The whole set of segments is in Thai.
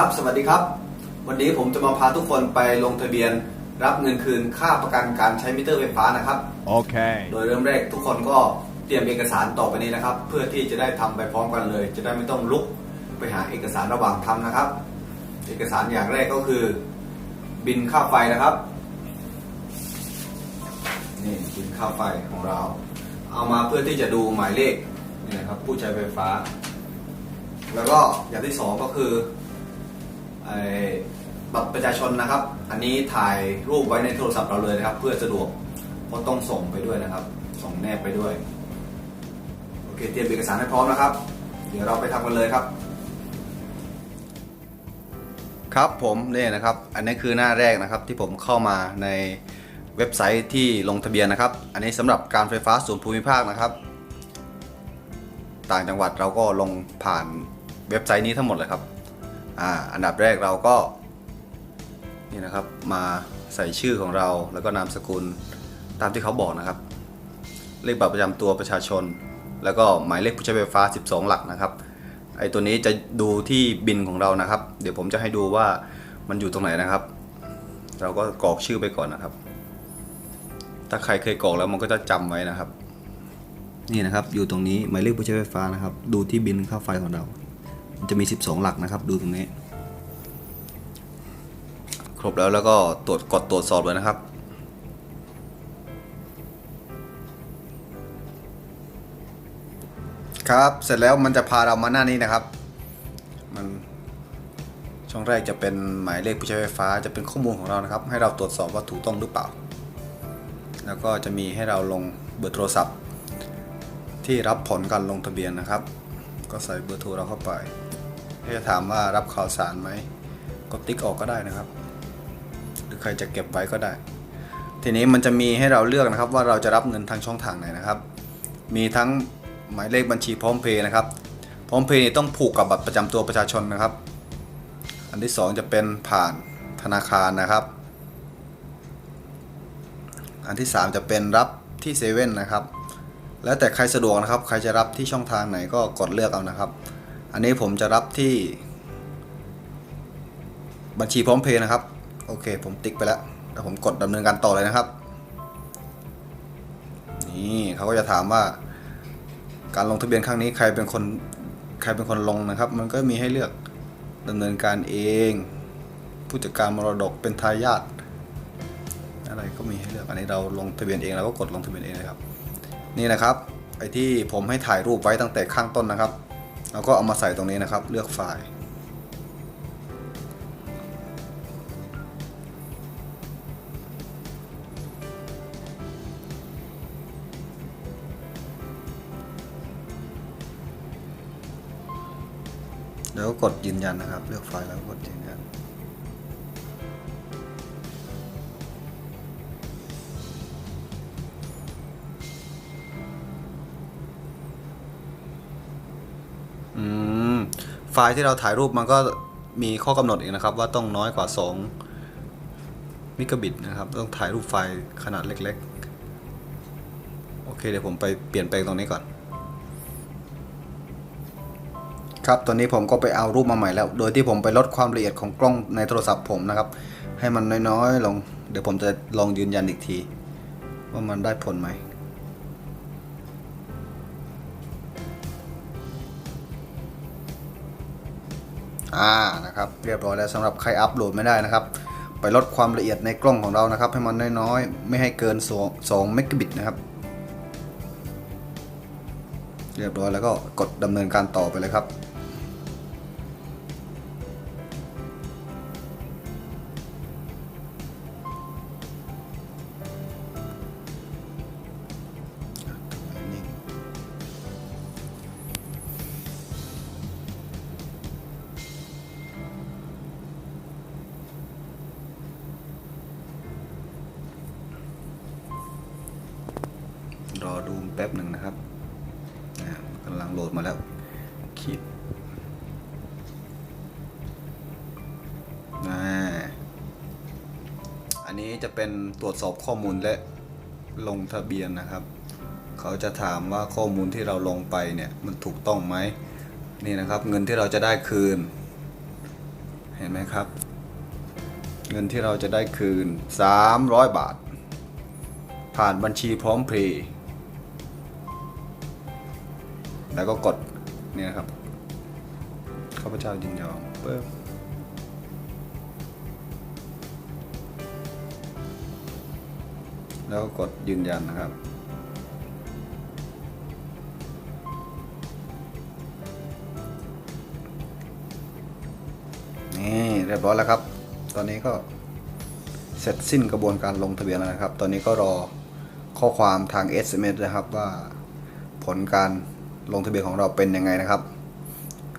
ครับ สวัสดีครับ วันนี้ผมจะมาพาทุกคนไปลงทะเบียน รับเงินคืนค่าประกันการใช้มิเตอร์ไฟฟ้านะครับ Okay. โดยเริ่มแรกทุกคนก็เตรียมเอกสารต่อไปนี้นะครับ เพื่อที่จะได้ทำไปพร้อมกันเลย จะได้ไม่ต้องลุกไปหาเอกสารระหว่างทำนะครับ เอกสารอย่างแรกก็คือ บินค่าไฟนะครับนี่บินค่าไฟของเรา เอามาเพื่อที่จะดูหมายเลขนี่นะครับผู้ใช้ไฟฟ้า แล้วก็อย่างที่สองก็คือไอ้ บัตรประชาชนนะครับ อันนี้ถ่ายรูปไว้ในโทรศัพท์เราเลยนะครับ เพื่อสะดวกเพราะต้องส่งไปด้วยนะครับ ส่งแนบไปด้วย โอเค เตรียมเอกสารให้พร้อมนะครับ เดี๋ยวเราไปทำกันเลยครับ ครับผมเนี่ยนะครับ อันนี้คือหน้าแรกนะครับที่ผมเข้ามาในเว็บไซต์ที่ลงทะเบียนนะครับ อันนี้สำหรับการไฟฟ้าส่วนภูมิภาคนะครับ ต่างจังหวัดเราก็ลงผ่านเว็บไซต์นี้ทั้งหมดเลยครับ อ่าอันดับแรกเราก็นี่นะครับมาใส่ชื่อของเราแล้วก็นามสกุลตามที่เขาบอกนะครับ เลขบัตรประจำตัวประชาชน แล้วก็หมายเลขผู้ใช้ไฟฟ้า 12 หลักนะครับไอตัวนี้จะดูที่บินของเรานะครับ เดี๋ยวผมจะให้ดูว่ามันอยู่ตรงไหนนะครับ เราก็กรอกชื่อไปก่อนนะครับ ถ้าใครเคยกรอกแล้วมันก็จะจำไว้นะครับ นี่นะครับอยู่ตรงนี้หมายเลขผู้ใช้ไฟฟ้านะครับ ดูที่บินค่าไฟของเรา จะมี 12 หลักนะครับ ดูตรงนี้ ครบแล้วแล้วก็ตรวจกดตรวจสอบเลยนะครับครับ เสร็จแล้วมันจะพาเรามาหน้านี้นะครับ มันช่องแรกจะเป็นหมายเลขผู้ใช้ไฟฟ้า จะเป็นข้อมูลของเรานะครับ ให้เราตรวจสอบว่าถูกต้องหรือเปล่า แล้วก็จะมีให้เราลงเบอร์โทรศัพท์ ที่รับผลการลงทะเบียนนะครับ ก็ใส่เบอร์โทรเราเข้าไป ให้จะถามว่ารับข่าวสารไหมก็ติ๊กออกก็ได้นะครับ หรือใครจะเก็บไว้ก็ได้ ทีนี้มันจะมีให้เราเลือกนะครับ ว่าเราจะรับเงินทางช่องทางไหนนะครับ มีทั้งหมายเลขบัญชีพร้อมเพย์นะครับพร้อมเพย์ต้องผูกกับบัตรประจำตัวประชาชนนะครับ อันที่สองจะเป็นผ่านธนาคารนะครับ อันที่สามจะเป็นรับที่เซเว่นนะครับ แล้วแต่ใครสะดวกนะครับ ใครจะรับที่ช่องทางไหนก็กดเลือกเอานะครับ อันนี้ผมจะรับที่ บัญชีพร้อมเพย์นะครับ โอเค ผมติ๊กไปแล้วแล้วผมกดดำเนินการต่อเลยนะครับ นี่เขาก็จะถามว่า การลงทะเบียนครั้งนี้ใครเป็นคนใครเป็นคนลงนะครับ มันก็มีให้เลือกดำเนินการเอง ผู้จัดการมรดกเป็นทายาทอะไรก็มีให้เลือกอันนี้เราลงทะเบียนเองเราก็กดลงทะเบียนเองเลยครับ นี่นะครับไอที่ผมให้ถ่ายรูปไว้ตั้งแต่ข้างต้นนะครับ แล้วก็เอามาใส่ตรงนี้นะครับ เลือกไฟล์ แล้วก็กดยืนยันนะครับ เลือกไฟล์แล้วกดยืนยัน ไฟล์ที่เราถ่ายรูปมันก็มีข้อกำหนดอีกนะครับ ว่าต้องน้อยกว่า 2 มิกะบิตนะครับ ต้องถ่ายรูปไฟล์ขนาดเล็ก ๆ โอเคเดี๋ยวผมไปเปลี่ยนแปลงตรงนี้ก่อน ครับตอนนี้ผมก็ไปเอารูปมาใหม่แล้ว โดยที่ผมไปลดความละเอียดของกล้องในโทรศัพท์ผมนะครับ ให้มันน้อยๆลง เดี๋ยวผมจะลองยืนยันอีกที ว่ามันได้ผลไหม อ่านะครับเรียบร้อยแล้วสำหรับใครอัปโหลดไม่ได้นะครับ ไปลดความละเอียดในกล้องของเรานะครับ ให้มันน้อยๆ ไม่ให้เกิน2เมกะบิตนะครับเรียบร้อยแล้วก็กดดำเนินการต่อไปเลยครับ แป๊บหนึ่งนะครับกำลังโหลดมาแล้วคิดอันนี้จะเป็นตรวจสอบข้อมูลและลงทะเบียนนะครับ เขาจะถามว่าข้อมูลที่เราลงไปเนี่ยมันถูกต้องไหมนี่นะครับ เงินที่เราจะได้คืน เห็นไหมครับ เงินที่เราจะได้คืน 300 บาท ผ่านบัญชีพร้อมเพย์ แล้วก็กดเนี่ยนะครับข้าพเจ้ายินยอมเพิ่มแล้วก็กดยืนยันนะครับ นี่เรียบร้อยแล้วครับ ตอนนี้ก็เสร็จสิ้นกระบวนการลงทะเบียนแล้วนะครับ ตอนนี้ก็รอข้อความทาง SMS นะครับว่าผลการ ลงทะเบียนของเราเป็นยังไงนะครับ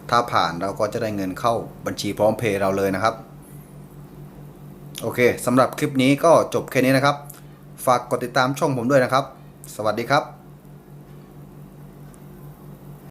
ถ้าผ่านเราก็จะได้เงินเข้าบัญชีพร้อมเพย์เราเลยนะครับ โอเคสำหรับคลิปนี้ก็จบแค่นี้นะครับ ฝากกดติดตามช่องผมด้วยนะครับ สวัสดีครับ